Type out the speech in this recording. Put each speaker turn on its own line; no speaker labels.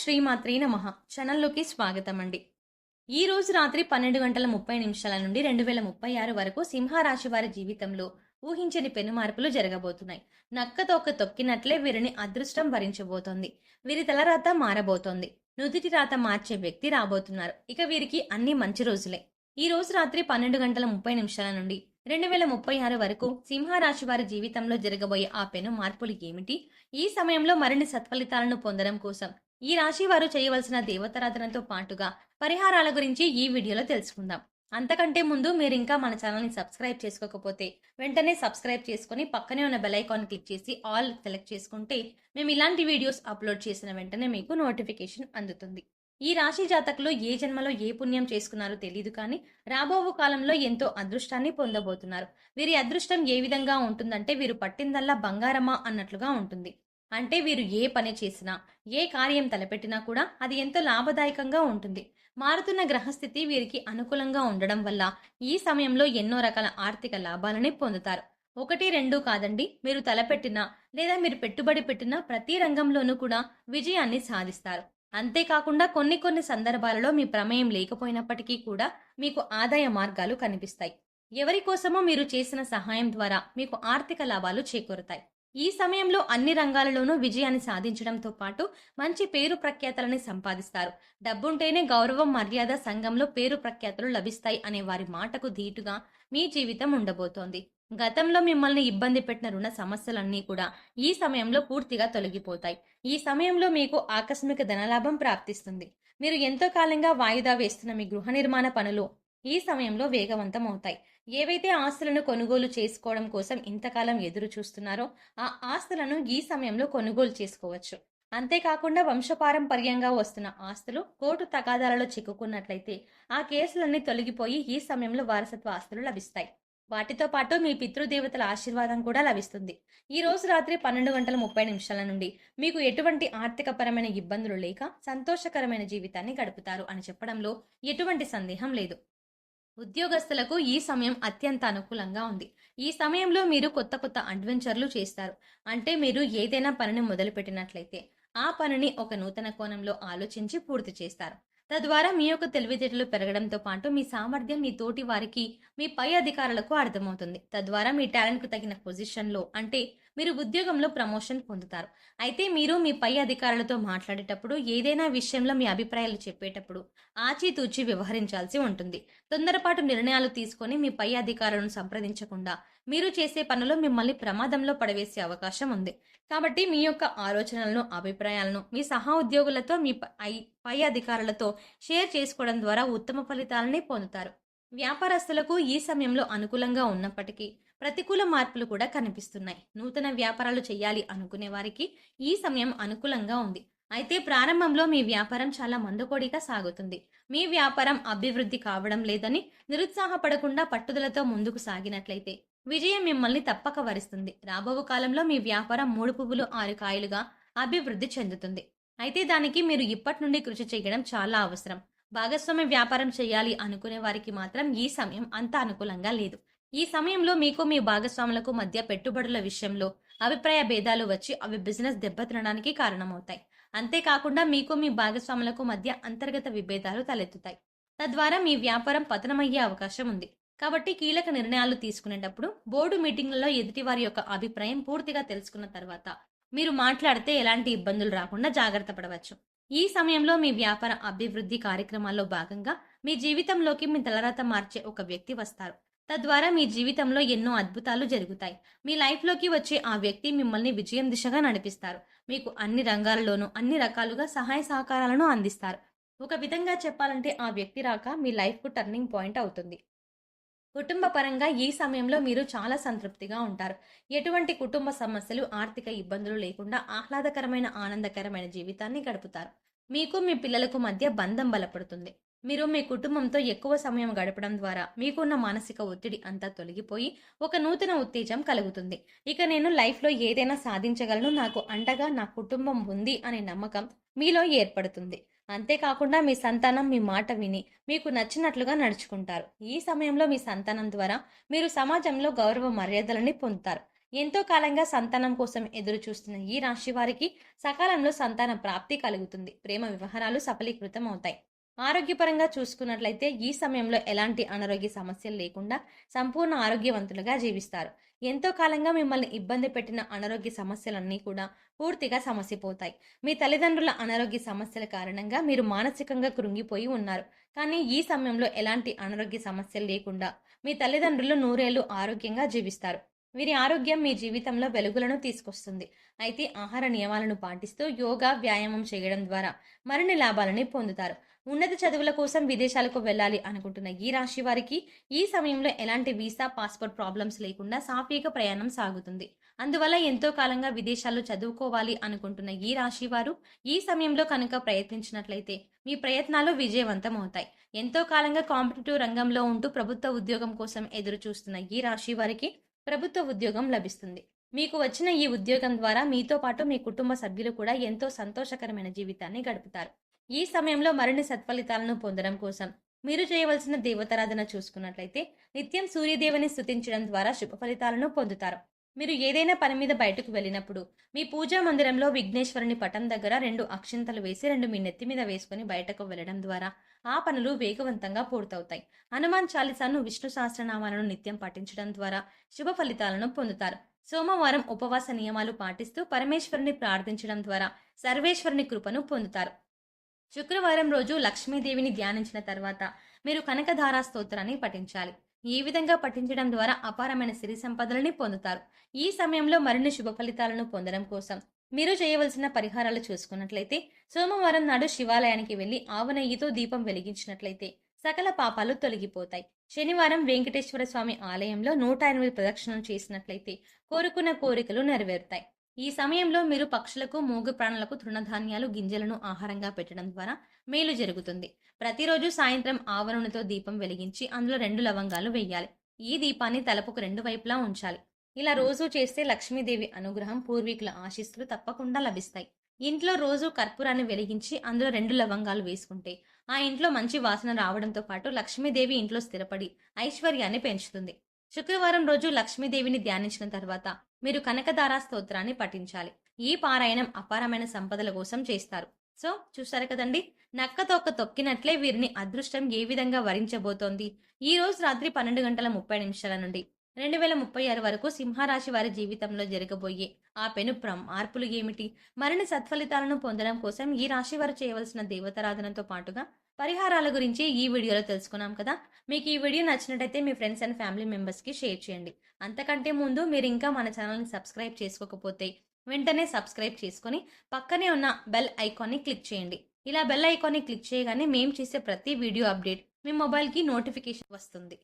శ్రీమాత్రి నమ. ఛానల్లోకి స్వాగతం అండి ఈ రోజు రాత్రి పన్నెండు గంటల ముప్పై నిమిషాల నుండి రెండు వేల ముప్పై ఆరు వరకు సింహరాశి వారి జీవితంలో ఊహించని పెను మార్పులు జరగబోతున్నాయి నక్కతోక తొక్కినట్లే వీరిని అదృష్టం భరించబోతోంది. వీరి తలరాత మారబోతోంది. నుదుటి రాత మార్చే వ్యక్తి రాబోతున్నారు. ఇక వీరికి అన్ని మంచి రోజులే. ఈ రోజు రాత్రి పన్నెండు గంటల ముప్పై నిమిషాల నుండి రెండు వేల ముప్పై ఆరు వరకు సింహరాశి వారి జీవితంలో జరగబోయే ఆ పెను మార్పులు ఏమిటి? ఈ సమయంలో మరిన్ని సత్ఫలితాలను పొందడం కోసం ఈ రాశి వారు చేయవలసిన దేవతారాధనతో పాటుగా పరిహారాల గురించి ఈ వీడియోలో తెలుసుకుందాం. అంతకంటే ముందు మీరు ఇంకా మన ఛానల్ని సబ్స్క్రైబ్ చేసుకోకపోతే వెంటనే సబ్స్క్రైబ్ చేసుకుని పక్కనే ఉన్న బెల్ ఐకాన్ క్లిక్ చేసి ఆల్ సెలెక్ట్ చేసుకుంటే మేము ఇలాంటి వీడియోస్ అప్లోడ్ చేసిన వెంటనే మీకు నోటిఫికేషన్ అందుతుంది. ఈ రాశి జాతకులు ఏ జన్మలో ఏ పుణ్యం చేసుకున్నారో తెలియదు కానీ రాబోవు కాలంలో ఎంతో అదృష్టాన్ని పొందబోతున్నారు. వీరి అదృష్టం ఏ విధంగా ఉంటుందంటే వీరు పట్టిందల్లా బంగారమా అన్నట్లుగా ఉంటుంది. అంటే వీరు ఏ పని చేసినా ఏ కార్యం తలపెట్టినా కూడా అది ఎంతో లాభదాయకంగా ఉంటుంది. మారుతున్న గ్రహస్థితి వీరికి అనుకూలంగా ఉండడం వల్ల ఈ సమయంలో ఎన్నో రకాల ఆర్థిక లాభాలని పొందుతారు. ఒకటి రెండు కాదండి. మీరు తలపెట్టిన లేదా మీరు పెట్టుబడి పెట్టిన ప్రతి రంగంలోనూ కూడా విజయాన్ని సాధిస్తారు. అంతేకాకుండా కొన్ని కొన్ని సందర్భాలలో మీ ప్రమేయం లేకపోయినప్పటికీ కూడా మీకు ఆదాయ మార్గాలు కనిపిస్తాయి. ఎవరి కోసమో మీరు చేసిన సహాయం ద్వారా మీకు ఆర్థిక లాభాలు చేకూరుతాయి. ఈ సమయంలో అన్ని రంగాలలోనూ విజయాన్ని సాధించడంతో పాటు మంచి పేరు ప్రఖ్యాతలని సంపాదిస్తారు. డబ్బుంటేనే గౌరవం మర్యాద సంఘంలో పేరు ప్రఖ్యాతలు లభిస్తాయి అనే వారి మాటకు ధీటుగా మీ జీవితం ఉండబోతోంది. గతంలో మిమ్మల్ని ఇబ్బంది పెట్టిన రుణ సమస్యలన్నీ కూడా ఈ సమయంలో పూర్తిగా తొలగిపోతాయి. ఈ సమయంలో మీకు ఆకస్మిక ధనలాభం ప్రాప్తిస్తుంది. మీరు ఎంతో కాలంగా వాయిదా వేస్తున్న మీ గృహ నిర్మాణ పనులు ఈ సమయంలో వేగవంతం అవుతాయి ఏవైతే ఆస్తులను కొనుగోలు చేసుకోవడం కోసం ఇంతకాలం ఎదురు చూస్తున్నారో ఆ ఆస్తులను ఈ సమయంలో కొనుగోలు చేసుకోవచ్చు. అంతేకాకుండా వంశపారంపర్యంగా వస్తున్న ఆస్తులు కోర్టు తగాదాలలో చిక్కుకున్నట్లయితే ఆ కేసులన్నీ తొలగిపోయి ఈ సమయంలో వారసత్వ ఆస్తులు లభిస్తాయి. వాటితో పాటు మీ పితృదేవతల ఆశీర్వాదం కూడా లభిస్తుంది. ఈ రోజు రాత్రి పన్నెండు గంటల ముప్పై నిమిషాల నుండి మీకు ఎటువంటి ఆర్థికపరమైన ఇబ్బందులు లేక సంతోషకరమైన జీవితాన్ని గడుపుతారు అని చెప్పడంలో ఎటువంటి సందేహం లేదు. ఉద్యోగస్తులకు ఈ సమయం అత్యంత అనుకూలంగా ఉంది. ఈ సమయంలో మీరు కొత్త కొత్త అడ్వెంచర్లు చేస్తారు. అంటే మీరు ఏదైనా పనిని మొదలుపెట్టినట్లయితే ఆ పనిని ఒక నూతన కోణంలో ఆలోచించి పూర్తి చేస్తారు. తద్వారా మీ యొక్క తెలివితేటలు పెరగడంతో పాటు మీ సామర్థ్యం మీ తోటి వారికి మీ పై అధికారులకు అర్థమవుతుంది. తద్వారా మీ టాలెంట్కు తగిన పొజిషన్లో అంటే మీరు ఉద్యోగంలో ప్రమోషన్ పొందుతారు. అయితే మీరు మీ పై అధికారులతో మాట్లాడేటప్పుడు ఏదైనా విషయంలో మీ అభిప్రాయాలు చెప్పేటప్పుడు ఆచితూచి వ్యవహరించాల్సి ఉంటుంది. తొందరపాటు నిర్ణయాలు తీసుకొని మీ పై అధికారులను సంప్రదించకుండా మీరు చేసే పనులు మిమ్మల్ని ప్రమాదంలో పడవేసే అవకాశం ఉంది. కాబట్టి మీ యొక్క ఆలోచనలను అభిప్రాయాలను మీ సహా ఉద్యోగులతో మీ పై పై అధికారులతో షేర్ చేసుకోవడం ద్వారా ఉత్తమ ఫలితాలని పొందుతారు. వ్యాపారస్తులకు ఈ సమయంలో అనుకూలంగా ఉన్నప్పటికీ ప్రతికూల మార్పులు కూడా కనిపిస్తున్నాయి. నూతన వ్యాపారాలు చేయాలి అనుకునే వారికి ఈ సమయం అనుకూలంగా ఉంది. అయితే ప్రారంభంలో మీ వ్యాపారం చాలా మందుకోడిగా సాగుతుంది. మీ వ్యాపారం అభివృద్ధి కావడం లేదని నిరుత్సాహపడకుండా పట్టుదలతో ముందుకు సాగినట్లయితే విజయం మిమ్మల్ని తప్పక వరిస్తుంది. రాబో కాలంలో మీ వ్యాపారం మూడు పువ్వులు ఆరు కాయలుగా అభివృద్ధి చెందుతుంది. అయితే దానికి మీరు ఇప్పటి నుండి కృషి చేయడం చాలా అవసరం. భాగస్వామ్య వ్యాపారం చేయాలి అనుకునే వారికి మాత్రం ఈ సమయం అంత అనుకూలంగా లేదు. ఈ సమయంలో మీకు మీ భాగస్వాములకు మధ్య పెట్టుబడుల విషయంలో అభిప్రాయ భేదాలు వచ్చి అవి బిజినెస్ దెబ్బతినడానికి కారణమవుతాయి. అంతేకాకుండా మీకు మీ భాగస్వాములకు మధ్య అంతర్గత విభేదాలు తలెత్తుతాయి. తద్వారా మీ వ్యాపారం పతనమయ్యే అవకాశం ఉంది. కాబట్టి కీలక నిర్ణయాలు తీసుకునేటప్పుడు బోర్డు మీటింగ్లలో ఎదుటివారి యొక్క అభిప్రాయం పూర్తిగా తెలుసుకున్న తర్వాత మీరు మాట్లాడితే ఎలాంటి ఇబ్బందులు రాకుండా జాగ్రత్త పడవచ్చు. ఈ సమయంలో మీ వ్యాపార అభివృద్ధి కార్యక్రమాల్లో భాగంగా మీ జీవితంలోకి మీ తలరాత మార్చే ఒక వ్యక్తి వస్తారు. తద్వారా మీ జీవితంలో ఎన్నో అద్భుతాలు జరుగుతాయి. మీ లైఫ్లోకి వచ్చే ఆ వ్యక్తి మిమ్మల్ని విజయం దిశగా నడిపిస్తారు. మీకు అన్ని రంగాలలోనూ అన్ని రకాలుగా సహాయ సహకారాలను అందిస్తారు. ఒక విధంగా చెప్పాలంటే ఆ వ్యక్తి రాక మీ లైఫ్కు టర్నింగ్ పాయింట్ అవుతుంది. కుటుంబ పరంగా ఈ సమయంలో మీరు చాలా సంతృప్తిగా ఉంటారు. ఎటువంటి కుటుంబ సమస్యలు ఆర్థిక ఇబ్బందులు లేకుండా ఆహ్లాదకరమైన ఆనందకరమైన జీవితాన్ని గడుపుతారు. మీకు మీ పిల్లలకు మధ్య బంధం బలపడుతుంది. మీరు మీ కుటుంబంతో ఎక్కువ సమయం గడపడం ద్వారా మీకున్న మానసిక ఒత్తిడి అంతా తొలగిపోయి ఒక నూతన ఉత్తేజం కలుగుతుంది. ఇక నేను లైఫ్లో ఏదైనా సాధించగలను నాకు అండగా నా కుటుంబం ఉంది అనే నమ్మకం మీలో ఏర్పడుతుంది. అంతేకాకుండా మీ సంతానం మీ మాట విని మీకు నచ్చినట్లుగా నడుచుకుంటారు. ఈ సమయంలో మీ సంతానం ద్వారా మీరు సమాజంలో గౌరవ మర్యాదలని పొందుతారు. ఎంతో కాలంగా సంతానం కోసం ఎదురు చూస్తున్న ఈ రాశి వారికి సకాలంలో సంతాన ప్రాప్తి కలుగుతుంది. ప్రేమ వ్యవహారాలు సఫలీకృతం అవుతాయి ఆరోగ్యపరంగా చూసుకున్నట్లయితే ఈ సమయంలో ఎలాంటి అనారోగ్య సమస్యలు లేకుండా సంపూర్ణ ఆరోగ్యవంతులుగా జీవిస్తారు. ఎంతో కాలంగా మిమ్మల్ని ఇబ్బంది పెట్టిన అనారోగ్య సమస్యలన్నీ కూడా పూర్తిగా సమసిపోతాయి. మీ తల్లిదండ్రుల అనారోగ్య సమస్యల కారణంగా మీరు మానసికంగా కృంగిపోయి ఉన్నారు. కానీ ఈ సమయంలో ఎలాంటి అనారోగ్య సమస్యలు లేకుండా మీ తల్లిదండ్రులు నూరేళ్ళు ఆరోగ్యంగా జీవిస్తారు. వీరి ఆరోగ్యం మీ జీవితంలో వెలుగులను తీసుకొస్తుంది. అయితే ఆహార నియమాలను పాటిస్తూ యోగా వ్యాయామం చేయడం ద్వారా మరిన్ని లాభాలని పొందుతారు. ఉన్నత చదువుల కోసం విదేశాలకు వెళ్ళాలి అనుకుంటున్న ఈ రాశి వారికి ఈ సమయంలో ఎలాంటి వీసా పాస్పోర్ట్ ప్రాబ్లమ్స్ లేకుండా సాఫీగా ప్రయాణం సాగుతుంది. అందువల్ల ఎంతో కాలంగా విదేశాల్లో చదువుకోవాలి అనుకుంటున్న ఈ రాశి వారు ఈ సమయంలో కనుక ప్రయత్నించినట్లయితే మీ ప్రయత్నాలు విజయవంతం అవుతాయి. ఎంతో కాలంగా కాంపిటేటివ్ రంగంలో ఉంటూ ప్రభుత్వ ఉద్యోగం కోసం ఎదురు చూస్తున్న ఈ రాశి వారికి ప్రభుత్వ ఉద్యోగం లభిస్తుంది. మీకు వచ్చిన ఈ ఉద్యోగం ద్వారా మీతో పాటు మీ కుటుంబ సభ్యులు కూడా ఎంతో సంతోషకరమైన జీవితాన్ని గడుపుతారు. ఈ సమయంలో మరిన్ని సత్ఫలితాలను పొందడం కోసం మీరు చేయవలసిన దేవతారాధన చూసుకున్నట్లయితే నిత్యం సూర్యదేవుని స్థుతించడం ద్వారా శుభ ఫలితాలను పొందుతారు. మీరు ఏదైనా పని మీద బయటకు వెళ్ళినప్పుడు మీ పూజా మందిరంలో విఘ్నేశ్వరుని పటం దగ్గర రెండు అక్షింతలు వేసి రెండు మీ నెత్తి మీద వేసుకుని బయటకు వెళ్ళడం ద్వారా ఆ పనులు వేగవంతంగా పూర్తవుతాయి. హనుమాన్ చాలీసాను విష్ణు సహస్రనామాలను నిత్యం పఠించడం ద్వారా శుభ ఫలితాలను పొందుతారు. సోమవారం ఉపవాస నియమాలు పాటిస్తూ పరమేశ్వరుని ప్రార్థించడం ద్వారా సర్వేశ్వరుని కృపను పొందుతారు. శుక్రవారం రోజు లక్ష్మీదేవిని ధ్యానించిన తర్వాత మీరు కనకధారా స్తోత్రాన్ని పఠించాలి. ఈ విధంగా పఠించడం ద్వారా అపారమైన సిరి సంపదలని పొందుతారు. ఈ సమయంలో మరిన్ని శుభ ఫలితాలను పొందడం కోసం మీరు చేయవలసిన పరిహారాలు చూసుకున్నట్లయితే సోమవారం నాడు శివాలయానికి వెళ్ళి ఆవునయ్యితో దీపం వెలిగించినట్లయితే సకల పాపాలు తొలగిపోతాయి. శనివారం వెంకటేశ్వర స్వామి ఆలయంలో నూట ఎనిమిది ప్రదక్షిణలు చేసినట్లయితే కోరుకున్న కోరికలు నెరవేరుతాయి. ఈ సమయంలో మీరు పక్షులకు మూగు ప్రాణులకు తృణధాన్యాలు గింజలను ఆహారంగా పెట్టడం ద్వారా మేలు జరుగుతుంది. ప్రతిరోజు సాయంత్రం ఆవరణతో దీపం వెలిగించి అందులో రెండు లవంగాలు వేయాలి. ఈ దీపాన్ని తలపుకు రెండు వైపులా ఉంచాలి. ఇలా రోజు చేస్తే లక్ష్మీదేవి అనుగ్రహం పూర్వీకుల ఆశీస్సులు తప్పకుండా లభిస్తాయి. ఇంట్లో రోజు కర్పూరాన్ని వెలిగించి అందులో రెండు లవంగాలు వేసుకుంటే ఆ ఇంట్లో మంచి వాసన రావడంతో పాటు లక్ష్మీదేవి ఇంట్లో స్థిరపడి ఐశ్వర్యాన్ని పెంచుతుంది. శుక్రవారం రోజు లక్ష్మీదేవిని ధ్యానించిన తర్వాత మీరు కనకధారా స్తోత్రాన్ని పఠించాలి. ఈ పారాయణం అపారమైన సంపదల కోసం చేస్తారు. సో చూసారు కదండి? నక్క తొక్క తొక్కినట్లే వీరిని అదృష్టం ఏ విధంగా వరించబోతోంది? ఈ రోజు రాత్రి పన్నెండు గంటల ముప్పై నిమిషాల నుండి రెండు వేల ముప్పై ఆరు వరకు సింహరాశి వారి జీవితంలో జరగబోయే ఆ పెను మార్పులు ఏమిటి? మరిన్ని సత్ఫలితాలను పొందడం కోసం ఈ రాశి వారు చేయవలసిన దేవతారాధనతో పాటుగా పరిహారాల గురించి ఈ వీడియోలో తెలుసుకున్నాం కదా. మీకు ఈ వీడియో నచ్చినట్టయితే మీ ఫ్రెండ్స్ అండ్ ఫ్యామిలీ మెంబర్స్కి షేర్ చేయండి. అంతకంటే ముందు మీరు ఇంకా మన ఛానల్ని సబ్స్క్రైబ్ చేసుకోకపోతే వెంటనే సబ్స్క్రైబ్ చేసుకొని పక్కనే ఉన్న బెల్ ఐకాన్ని క్లిక్ చేయండి. ఇలా బెల్ ఐకాన్ని క్లిక్ చేయగానే మేము చేసే ప్రతి వీడియో అప్డేట్ మీ మొబైల్కి నోటిఫికేషన్ వస్తుంది.